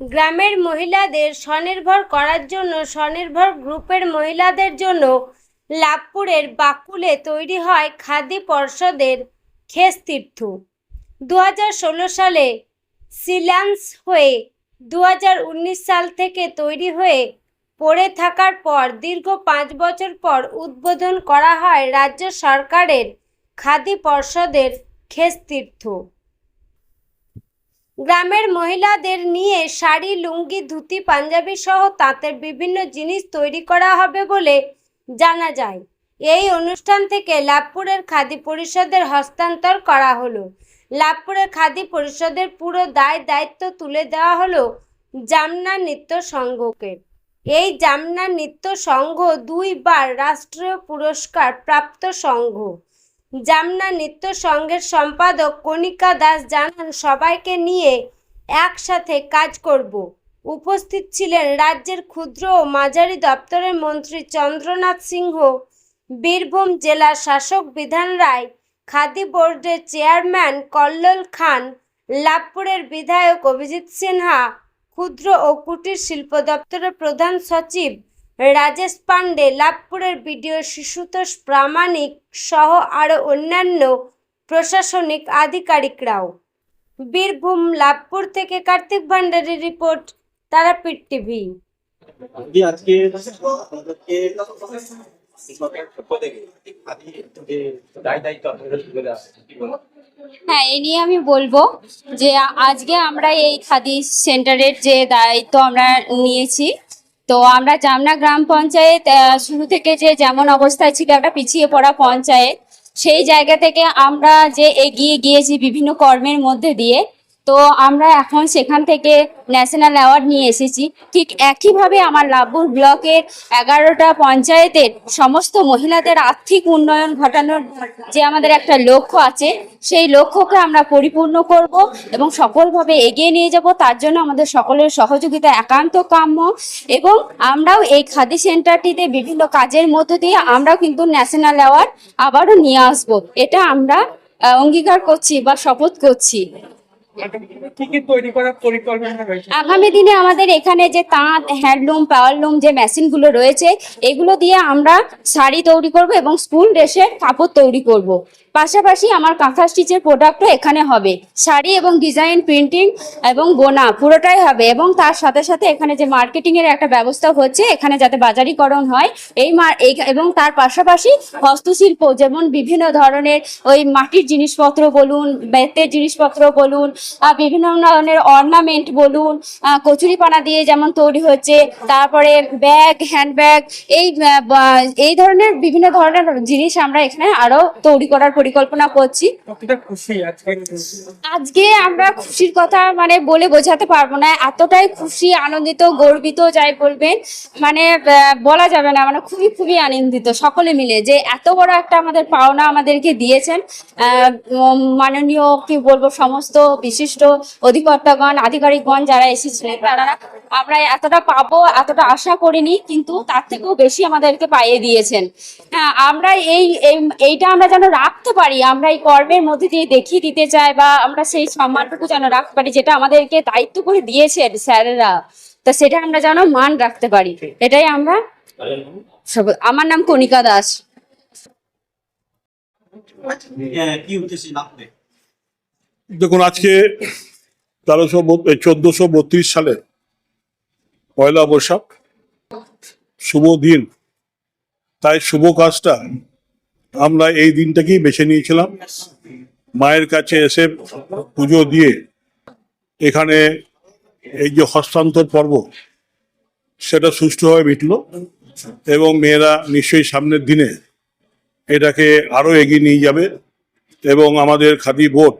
গ্রামের মহিলাদের স্বনির্ভর করার জন্য, স্বনির্ভর গ্রুপের মহিলাদের জন্য লাভপুরের বাকুলে তৈরি হয় খাদি পর্ষদের খেস তীর্থ দু সালে সিলান্স হয়ে দু হাজার উনিশ সাল থেকে তৈরি হয়ে পড়ে থাকার পর দীর্ঘ পাঁচ বছর পর উদ্বোধন করা হয় রাজ্য সরকারের খাদি পর্ষদের খেস তীর্থ গ্রামের মহিলাদের নিয়ে শাড়ি, লুঙ্গি, ধুতি, পাঞ্জাবি সহ তাঁতের বিভিন্ন জিনিস তৈরি করা হবে বলে জানা যায়। এই অনুষ্ঠান থেকে লাভপুরের খাদি পরিষদের হস্তান্তর করা হলো। লাভপুরের খাদি পরিষদের পুরো দায় দায়িত্ব তুলে দেওয়া হলো জামনা নৃত্য সংঘকে। এই জামনা নৃত্য সংঘ দুইবার রাষ্ট্রীয় পুরস্কার প্রাপ্ত সংঘ। জামনা নৃত্য সংঘের সম্পাদক কণিকা দাস জানান, সবাইকে নিয়ে একসাথে কাজ করব। উপস্থিত ছিলেন রাজ্যের ক্ষুদ্র ও মাঝারি দপ্তরের মন্ত্রী চন্দ্রনাথ সিংহ, বীরভূম জেলার শাসক বিধান রায়, খাদি বোর্ডের চেয়ারম্যান কল্লোল খান, লাভপুরের বিধায়ক অভিজিৎ সিনহা, ক্ষুদ্র ও কুটির শিল্প দপ্তরের প্রধান সচিব রাজেশ পান্ডে লাভপুরের বিডিও শিশুতোষ প্রামাণিক সহ আরও অন্যান্য প্রশাসনিক আধিকারিকরাও বীরভূম লাভপুর থেকে কার্তিক ভান্ডারের রিপোর্ট তারাপীঠ টিভি আজকে? হ্যাঁ এই নিয়ে আমি বলব যে আজকে আমরা এই খাদি সেন্টারের যে দায়িত্ব আমরা নিয়েছি তো আমরা জামনা গ্রাম পঞ্চায়েত শুরু থেকে যে যেমন অবস্থায় ছিল একটা পিছিয়ে পড়া পঞ্চায়েত। সেই জায়গা থেকে আমরা যে এগিয়ে গিয়েছি বিভিন্ন কর্মের মধ্যে দিয়ে তো আমরা এখন সেখান থেকে ন্যাশনাল অ্যাওয়ার্ড নিয়ে এসেছি। ঠিক একইভাবে আমার লাভপুর ব্লকের এগারোটা পঞ্চায়েতের সমস্ত মহিলাদের আর্থিক উন্নয়ন ঘটানোর যে আমাদের একটা লক্ষ্য আছে, সেই লক্ষ্যকে আমরা পরিপূর্ণ করব এবং সফলভাবে এগিয়ে নিয়ে যাব। তার জন্য আমাদের সকলের সহযোগিতা একান্ত কাম্য এবং আমরাও এই খাদি সেন্টারটিতে বিভিন্ন কাজের মধ্য দিয়ে আমরাও কিন্তু ন্যাশনাল অ্যাওয়ার্ড আবারও নিয়ে আসব। এটা আমরা অঙ্গীকার করছি বা শপথ করছি। আগামী দিনে আমাদের এখানে যে তাঁত হ্যান্ডলুম পাওয়ারলুম যে মেশিনগুলো রয়েছে, এগুলো দিয়ে আমরা শাড়ি তৈরি করব এবং স্কুল ড্রেসের কাপড় তৈরি করব। পাশাপাশি আমার কাঁথা স্টিচের প্রোডাক্টও এখানে হবে। শাড়ি এবং ডিজাইন প্রিন্টিং এবং বোনা পুরোটাই হবে এবং তার সাথে সাথে এখানে যে মার্কেটিং এর একটা ব্যবস্থা হচ্ছে, এখানে যাতে বাজারিকরণ হয়, এই এবং তার পাশাপাশি হস্তশিল্প যেমন বিভিন্ন ধরনের ওই মাটির জিনিসপত্র বলুন, বেতের জিনিসপত্র বলুন বিভিন্ন ধরনের অর্নামেন্ট বলুন কচুরিপানা দিয়ে যেমন তৈরি হচ্ছে, তারপরে ব্যাগ হ্যান্ডব্যাগ এই এই ধরনের বিভিন্ন ধরনের জিনিস আমরা এখানে আরও তৈরি করার পরিকল্পনা করছি। আজকে? আমরা খুশির কথা মানে বলে বোঝাতে পারব না। এতটাই খুশি আনন্দিত গর্বিত যাই বলবেন মানে বলা যাবে না। মানে খুবই খুবই আনন্দিত সকলে মিলে যে এত বড় একটা আমাদের পাওনা আমাদেরকে দিয়েছেন। মাননীয় কি বলব সমস্ত বিশিষ্ট অধিকর্তাগণ আধিকারিকগণ যারা এসেছিলেন তারা আমরা এতটা পাবো এতটা আশা করিনি কিন্তু তার থেকেও বেশি আমাদেরকে পাইয়ে দিয়েছেন। হ্যাঁ আমরা এই এই- এইটা আমরা যেন রাখতে পারি আমরা এই কর্মের মধ্যে দিয়ে দেখিয়ে দিতে চাই বা আমরা সেই সম্মানটুকু যেন রাখতে পারি যেটা আমাদেরকে দায়িত্ব করে দিয়েছেন স্যারেরা। তা সেটা আমরা যেন মান রাখতে পারি। এটাই আমরা আমার নাম কণিকা দাস। দেখুন আজকে তেরোশো চোদ্দশো বত্রিশ সালে পয়লা বৈশাখ শুভ দিন। তাই শুভ কাজটা আমরা এই দিনটাকেই বেছে নিয়েছিলাম। মায়ের কাছে এসে পুজো দিয়ে এখানে এই যে হস্তান্তর পর্ব সেটা সুষ্ঠুভাবে মিটল এবং মেয়েরা নিশ্চয়ই সামনের দিনে এটাকে আরও এগিয়ে নিয়ে যাবে এবং আমাদের খাদি বোর্ড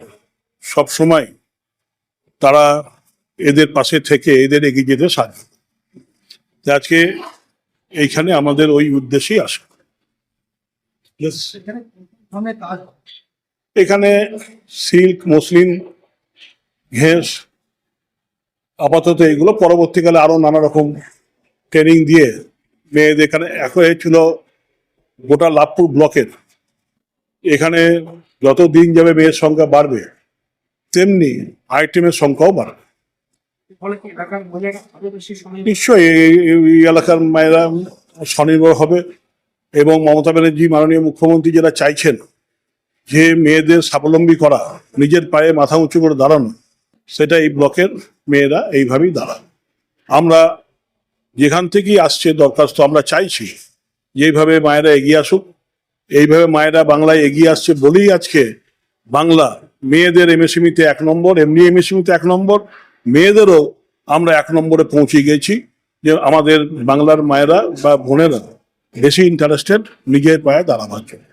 সব সময় তারা এদের পাশে থেকে এদের এগিয়ে যেতে সাহায্য আজকে এইখানে আমাদের ওই উদ্দেশ্যেই আসে. এখানে সিল্ক মসলিন ঘেঁস আপাতত এগুলো পরবর্তীকালে আরও নানা রকম ট্রেনিং দিয়ে মেয়েদের এখানে এখন ছিল গোটা লাভপুর ব্লকের। এখানে যত দিন যাবে মেয়ের সংখ্যা বাড়বে তেমনি আইটেমের সংখ্যাও বাড়বে। নিশ্চয়ই এই এলাকার মায়েরা স্বনির্ভর হবে। এবং মমতা ব্যানার্জি মাননীয় মুখ্যমন্ত্রী যারা চাইছেন যে মেয়েদের স্বাবলম্বী করা, নিজের পায়ে মাথা উঁচু করে দাঁড়ানো, সেটা এই ব্লকের মেয়েরা এইভাবেই দাঁড়ান। আমরা যেখান থেকেই আসছে দরখাস্ত, আমরা চাইছি যে এইভাবে মায়েরা এগিয়ে আসুক, এইভাবে মায়েরা বাংলায় এগিয়ে আসছে বলেই আজকে বাংলা মেয়েদের এমএসএমইতে এক নম্বর, এমনি এমএসএমইতে এক নম্বর, মেয়েদেরও আমরা এক নম্বরে পৌঁছে গেছি যে আমাদের বাংলার মায়েরা বা বোনেরা বেশি ইন্টারেস্টেড নিজের পায়ে দাঁড়াবার জন্য।